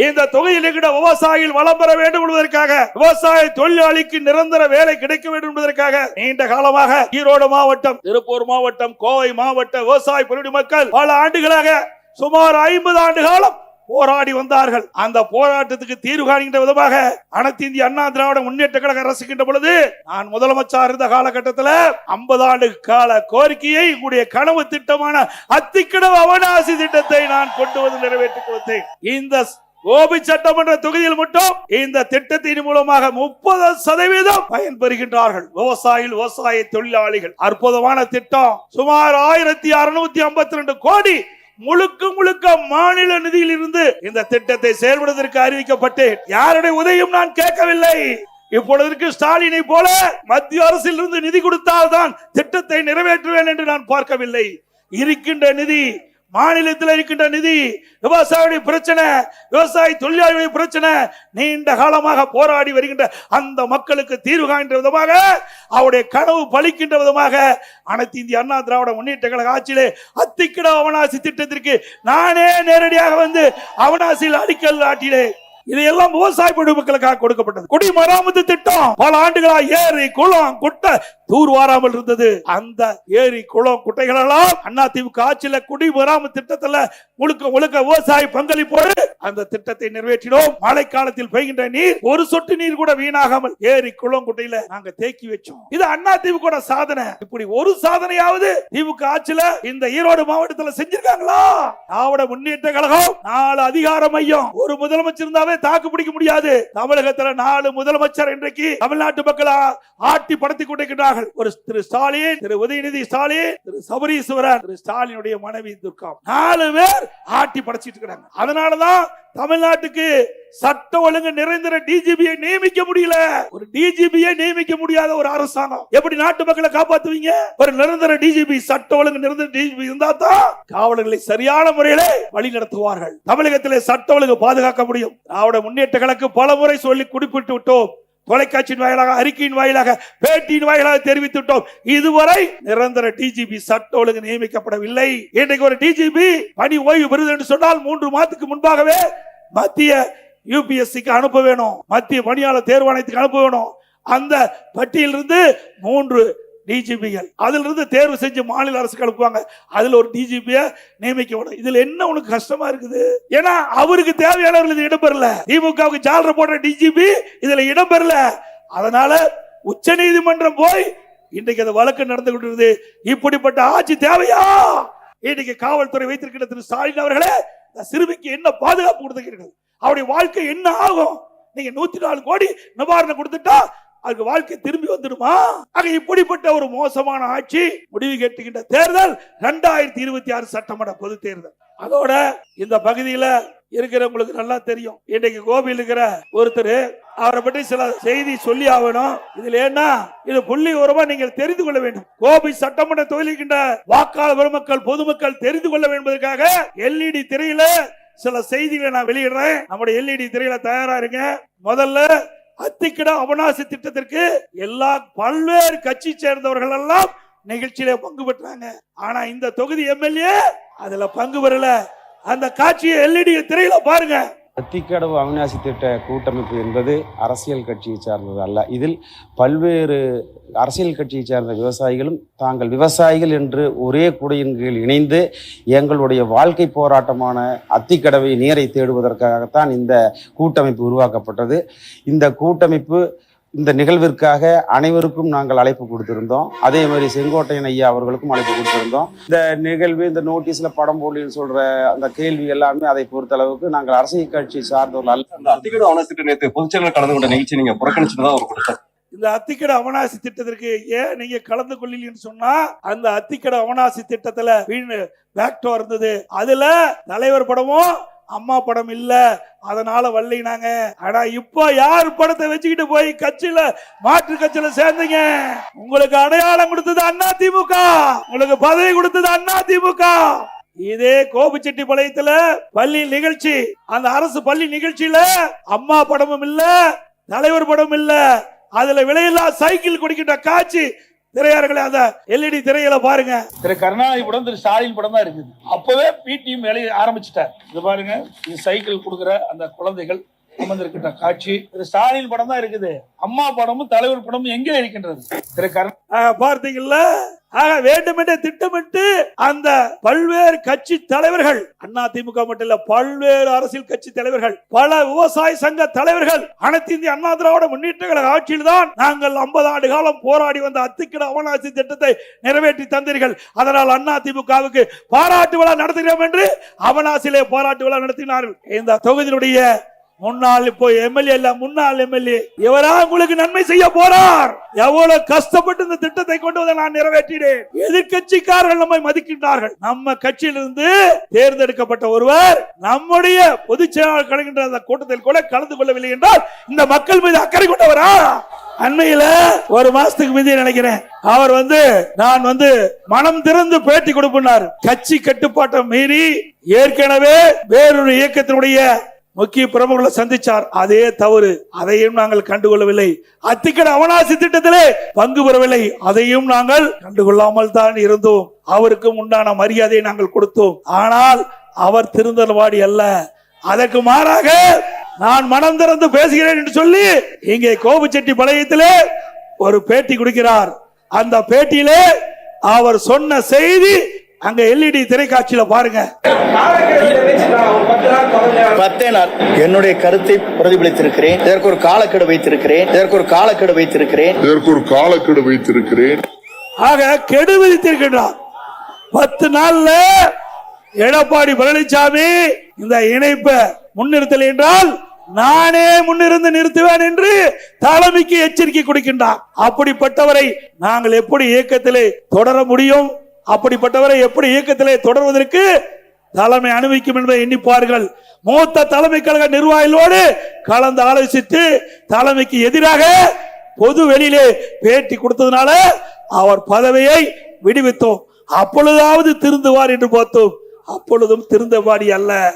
இந்த தொகையில் இருக்கிற விவசாயிகள் வளம் பெற வேண்டும் என்பதற்காக விவசாய தொழிலாளிக்கு நிரந்தர வேலை கிடைக்க வேண்டும் என்பதற்காக நீண்ட காலமாக ஈரோடு மாவட்டம் திருப்பூர் மாவட்டம் கோவை மாவட்ட விவசாய பெருடி மக்கள் பல ஆண்டுகளாக சுமார் ஐம்பது ஆண்டு காலம் போராடி வந்தார்கள். அந்த போராட்டத்துக்கு தீர்வு காணுகின்ற விதமாக அனைத்து இந்திய அண்ணா திராவிட முன்னேற்ற கழக அரசுகின்ற பொழுது நான் முதலமைச்சர் இருந்த காலகட்டத்தில் ஐம்பது ஆண்டு கால கோரிக்கையை உங்களுடைய கனவு திட்டமான அத்திக்கடவு அவனாசி திட்டத்தை நான் கொண்டு வந்து நிறைவேற்றி கொடுத்தேன். இந்த கோபி சட்டமன்ற தொகுதியில் மட்டும் இந்த திட்டத்தின் மூலமாக முப்பது சதவீதம் பயன்பெறுகின்றார்கள். விவசாயிகள் விவசாய தொழிலாளிகள். அற்புதமான திட்டம். சுமார் ஆயிரத்தி அறுநூத்தி ஐம்பத்தி ரெண்டு கோடி முழுக்க முழுக்க மாநில நிதியில் இருந்து இந்த திட்டத்தை செயல்படுவதற்கு அறிவிக்கப்பட்டு யாருடைய உதவியும் நான் கேட்கவில்லை. இப்பொழுதற்கு ஸ்டாலினை போல மத்திய அரசில் இருந்து நிதி கொடுத்தால் தான் திட்டத்தை நிறைவேற்றுவேன் என்று நான் பார்க்கவில்லை. இருக்கின்ற நிதி மாநிலத்தில் இருக்கின்ற நிதி விவசாயிகளுடைய பிரச்சனை விவசாய தொழிலாளிகளுடைய பிரச்சனை நீண்ட காலமாக போராடி வருகின்ற அந்த மக்களுக்கு தீர்வு காண்கின்ற விதமாக அவருடைய கனவு பலிக்கின்ற விதமாக அனைத்து இந்திய அண்ணா திராவிட முன்னேற்ற கழக ஆட்சியிலே அத்திக்கிட அவனாசி திட்டத்திற்கு நானே நேரடியாக வந்து அவனாசியில் அடிக்கல் ஆட்டிலே இதையெல்லாம் விவசாய பொதுமக்களுக்காக கொடுக்கப்பட்டது. குடிமராமத்து திட்டம் பல ஆண்டுகளாக ஏரி குளம் குட்டை தூர் வாராமல் இருந்தது. அந்த ஏரி குளம் குட்டைகளெல்லாம் அண்ணா திமுக ஆட்சியில குடிமராமத்து திட்டத்துல முழுக்க முழுக்க விவசாய பங்களிப்போடு அந்த திட்டத்தை நிறைவேற்றினோம். மழை காலத்தில் பெய்கின்ற நீர் ஒரு சொட்டு நீர் கூட வீணாகாமல் ஏரி குளம் குட்டையில நாங்க தேக்கி வச்சோம். இது அண்ணா திமுக சாதனை. இப்படி ஒரு சாதனையாவது திமுக ஆட்சியில இந்த ஈரோடு மாவட்டத்துல செஞ்சிருக்காங்களா? திராவிட முன்னேற்ற கழகம் நாலு அதிகார மையம். ஒரு முதலமைச்சர் இருந்தாவே தாக்கு பிடிக்க முடியாது. தமிழகத்துல நாலு முதலமைச்சர் இன்றைக்கு தமிழ்நாட்டு மக்கள் ஆட்டி படுத்திக் கொண்டிருக்கிறார்கள் இருக்கிறார்கள் ஒரு திரு ஸ்டாலின் திரு உதயநிதி ஸ்டாலின் திரு சபரீஸ்வரன் திரு ஸ்டாலினுடைய மனைவி துர்கா. நாலு பேர் ஆட்டி படைச்சிட்டு இருக்கிறாங்க. அதனாலதான் தமிழ்நாட்டுக்கு சட்ட ஒழுங்கு நிரந்தர டிஜிபியை நியமிக்க முடியல. ஒரு டிஜிபியை நியமிக்க முடியாத ஒரு அரசாங்கம். எப்படி நாட்டு மக்களை காப்பாத்துவீங்க? ஒரு நிரந்தர டிஜிபி சட்ட ஒழுங்கு நிரந்தர டிஜிபி இருந்தா தான் காவலர்களை சரியான முறையில வழி நடத்துவார்கள். தமிழகத்திலே சட்ட ஒழுங்கு பாதுகாக்க முடியும். திராவிட முன்னேற்ற கழக்கு பல முறை சொல்லி குறிப்பிட்டு விட்டோம். தொலைக்காட்சியின் வாயிலாக அறிக்கையின் வாயிலாக பேட்டியின் வாயிலாக தெரிவித்துட்டோம் இதுவரை நிரந்தர டிஜிபி சட்ட ஒழுங்கு நியமிக்கப்படவில்லை. இன்றைக்கு ஒரு டிஜிபி பணி ஓய்வு பெறுது என்று சொன்னால் மூன்று மாதத்துக்கு முன்பாகவே மத்திய யூபிஎஸ்சிக்கு அனுப்ப வேணும். மத்திய பணியாளர் தேர்வாணையத்துக்கு அனுப்ப வேணும். அந்த பட்டியலிருந்து மூன்று டிஜிபிகள் அதுல இருந்து தேர்வு செஞ்சு மாநில அரசுக்கு அனுப்புவாங்க. அதுல ஒரு டிஜிபிய நியமிக்க வேணும் இதுல என்ன உனக்கு கஷ்டமா இருக்குது? ஏன்னா அவருக்கு தேவையானவர்கள் இது இடம்பெறல. திமுகவுக்கு ஜாலரை போடுற டிஜிபி இதுல இடம்பெறல. அதனால உச்ச நீதிமன்றம் போய் இன்றைக்கு அந்த வழக்கு நடந்து கொண்டிருந்தது இப்படிப்பட்ட ஆட்சி தேவையா? இன்னைக்கு காவல்துறை வைத்திருக்கிற திரு ஸ்டாலின் அவர்களே இந்த சிறுமிக்கு என்ன பாதுகாப்பு கொடுத்துக்கிறீர்கள்? அவருடைய வாழ்க்கை என்ன ஆகும்? நீங்க நூத்தி நாலு கோடி நிவாரணம் கொடுத்துட்டா அதுக்கு வாழ்க்கை திரும்பி வந்துடுமா? ஆக இப்படிப்பட்ட ஒரு மோசமான ஆட்சி முடிவு கேட்டுகின்ற தேர்தல் ரெண்டாயிரத்தி இருபத்தி ஆறு சட்டமன்ற பொது தேர்தல். அதோட இந்த பகுதியில இருக்கிறவங்களுக்கு நல்லா தெரியும். இன்னைக்கு கோபியில் இருக்கிற ஒருத்தர் அவரை பற்றி சில செய்தி சொல்லி ஆகணும். இதுல என்ன இது புள்ளி உரமா நீங்கள் தெரிந்து கொள்ள வேண்டும். கோபி சட்டமன்ற தொகுதிக்கின்ற வாக்காளர் பெருமக்கள் பொதுமக்கள் தெரிந்து கொள்ள வேண்டும் என்பதற்காக எல்இடி திரையில சில செய்திகளை நான் வெளியிடுறேன். நம்முடைய எல்இடி திரையில தயாரா இருங்க. முதல்ல அத்திக்கிட அவனாசி திட்டத்திற்கு எல்லா பல்வேறு கட்சி சேர்ந்தவர்கள் எல்லாம் நிகழ்ச்சியில பங்கு பெற்றாங்க. ஆனா இந்த தொகுதி எம்எல்ஏ அதுல பங்கு பெறல. அந்த காட்சியை எல்இடி திரையில பாருங்க. அத்திக்கடவு அவிநாசி திட்ட கூட்டமைப்பு என்பது அரசியல் கட்சியை சார்ந்தது அல்ல. இதில் பல்வேறு அரசியல் கட்சியை சார்ந்த விவசாயிகளும் தாங்கள் விவசாயிகள் என்று ஒரே குடையின் கீழ் இணைந்து எங்களுடைய வாழ்க்கை போராட்டமான அத்திக்கடவை நீரை தேடுவதற்காகத்தான் இந்த கூட்டமைப்பு உருவாக்கப்பட்டது. இந்த கூட்டமைப்பு இந்த நிகழ்விற்காக அனைவருக்கும் நாங்கள் அழைப்பு கொடுத்திருந்தோம். அதே மாதிரி செங்கோட்டையன் ஐயா அவர்களுக்கும் அழைப்பு கொடுத்திருந்தோம். இந்த நிகழ்வு இந்த நோட்டீஸ்ல படம் போடலின்னு சொல்ற அந்த கேள்வி எல்லாமே அதை பொறுத்த அளவுக்கு நாங்கள் அரசியல் கட்சி சார்ந்தவர்கள் அல்ல. அந்த அத்திக்கடு அவனத்திட்டு நேற்று பொதுச்செயலாளர் கலந்து கொண்ட நிகழ்ச்சி நீங்க புறக்கணிச்சுதான் ஒரு குற்றச்சாட்டு இந்த அத்திக்கட அவனாசி திட்டத்திற்கு ஏன் நீங்க கலந்து கொள்ளலன்னு சொன்னா அந்த அத்திக்கட அவனாசி திட்டத்துல வீண் பேக்டோ இருந்தது. அதுல தலைவர் படமும் அம்மா படம் இல்ல. அதனால வரலைனாங்க. ஆனா இப்போ யார் படத்தை வச்சுக்கிட்டு போய் கட்சியில மாற்று கட்சியில சேர்ந்தீங்க? உங்களுக்கு அடையாளம் கொடுத்தது அண்ணா திமுக. உங்களுக்கு பதவி கொடுத்தது அண்ணா திமுக. இதே கோபிச்செட்டிப்பாளையத்துல பள்ளி நிகழ்ச்சி. அந்த அரசு பள்ளி நிகழ்ச்சியில அம்மா படமும் இல்ல தலைவர் படமும் இல்ல. அதுல விலையில்லா சைக்கிள் குடிக்கிட்ட காட்சி திரையார்களே அந்த எல்இடி திரையில பாருங்க. திரு கருணாநிதி படம் திரு ஸ்டாலின் படம் தான் இருக்குது. அப்பவே பிடிஎம் வேலையை ஆரம்பிச்சிட்டார். இது பாருங்க இது சைக்கிள் கொடுக்குற அந்த குழந்தைகள் அமர்ந்திருக்கின்ற காட்சி. திரு ஸ்டாலின் படம் தான் இருக்குது. அம்மா படமும் தலைவர் படமும் எங்கே இருக்கின்றது? திரு கருணா ஆக, பார்த்தீங்கல்ல? ஆக வேண்டுமென்றே திட்டமிட்டு அந்த பல்வேறு கட்சி தலைவர்கள் அண்ணா திமுக மட்டும் இல்ல பல்வேறு அரசியல் கட்சி தலைவர்கள் பல விவசாய சங்க தலைவர்கள் அனைத்து இந்திய அண்ணா திராவிட முன்னேற்ற கழக ஆட்சியில் தான் நாங்கள் 50 ஆண்டு காலம் போராடி வந்த அத்துக்கிட அவனாசி திட்டத்தை நிறைவேற்றி தந்தீர்கள். அதனால் அண்ணா திமுகவுக்கு பாராட்டு விழா நடத்துகிறோம் என்று அவனாசிலே பாராட்டு விழா நடத்தினார்கள். இந்த தொகுதியினுடைய முன்னாள் இப்போ எம்எல்ஏ இல்ல முன்னாள் எம்எல்ஏ. இவரா உங்களுக்கு நன்மை செய்ய போறார். எவ்வளவு கஷ்டப்பட்டு இந்த திட்டத்தை கொண்டு வந்து நான் நிறைவேற்றினேன். எதிர்க்கட்சிக்காரர்கள் நம்மை மதிக்கின்றார்கள். நம்ம கட்சியிலிருந்து தேர்ந்தெடுக்கப்பட்ட ஒருவர் நம்முடைய பொதுச் செயலாளர் கலகின்ற அந்த கூட்டத்தில் கூட கலந்து கொள்ளவில்லை என்றால் இந்த மக்கள் மீது அக்கறை கொண்டவரா? அண்மையில ஒரு மாசத்துக்கு மீதி நினைக்கிறேன். அவர் வந்து நான் வந்து மனம் திறந்து பேட்டி கொடுப்பினார். கட்சி கட்டுப்பாட்டை மீறி ஏற்கனவே வேறொரு இயக்கத்தினுடைய முக்கிய பிரபுகளை சந்திச்சார். அதே தவறு அதையும் நாங்கள் கண்டுகொள்ளவில்லை. அத்திக்கட அவனாசி திட்டத்திலே பங்கு பெறவில்லை. அதையும் நாங்கள் கண்டுகொள்ளாமல் தான் இருந்தோம். அவருக்கும் உண்டான மரியாதையை நாங்கள் கொடுத்தோம். ஆனால் அவர் திருந்தல்வாடி அல்ல. அதற்கு மாறாக நான் மனம் திறந்து பேசுகிறேன் என்று சொல்லி இங்கே கோபுச்செட்டி பழையத்திலே ஒரு பேட்டி கொடுக்கிறார். அந்த பேட்டியிலே அவர் சொன்ன செய்தி அங்க எல்இடி திரைக்காட்சியில பாருங்க. பத்தே நாள் என்னுடைய கருத்தை பிரதிபலித்திருக்கிறேன். இதற்கு ஒரு காலக்கெடு வைத்திருக்கிறேன். இதற்கு ஒரு காலக்கெடு வைத்திருக்கிறேன். இதற்கு ஒரு காலக்கெடு வைத்திருக்கிறேன். ஆக கெடு விதித்திருக்கின்றார். பத்து நாள்ல எடப்பாடி பழனிசாமி இந்த இணைப்பை முன்னிறுத்தல் என்றால் நானே முன்னிருந்து நிறுத்துவேன் என்று தலைமைக்கு எச்சரிக்கை கொடுக்கின்றார். அப்படிப்பட்டவரை நாங்கள் எப்படி இயக்கத்திலே தொடர முடியும்? அப்படிப்பட்டவரை எப்படி இயக்கத்திலே தொடர்வதற்கு தலைமை அனுமதிக்கும் என்பதை எண்ணிப்பார்கள் மூத்த தலைமை கழக நிர்வாகிகளோடு கலந்து ஆலோசித்து தலைமைக்கு எதிராக பொது வெளியிலே பேட்டி கொடுத்ததுனால அவர் பதவியை விடுவித்தோம். அப்பொழுதாவது திருந்துவார் என்று பார்த்தோம். அப்பொழுதும் திருந்தபாடி அல்ல.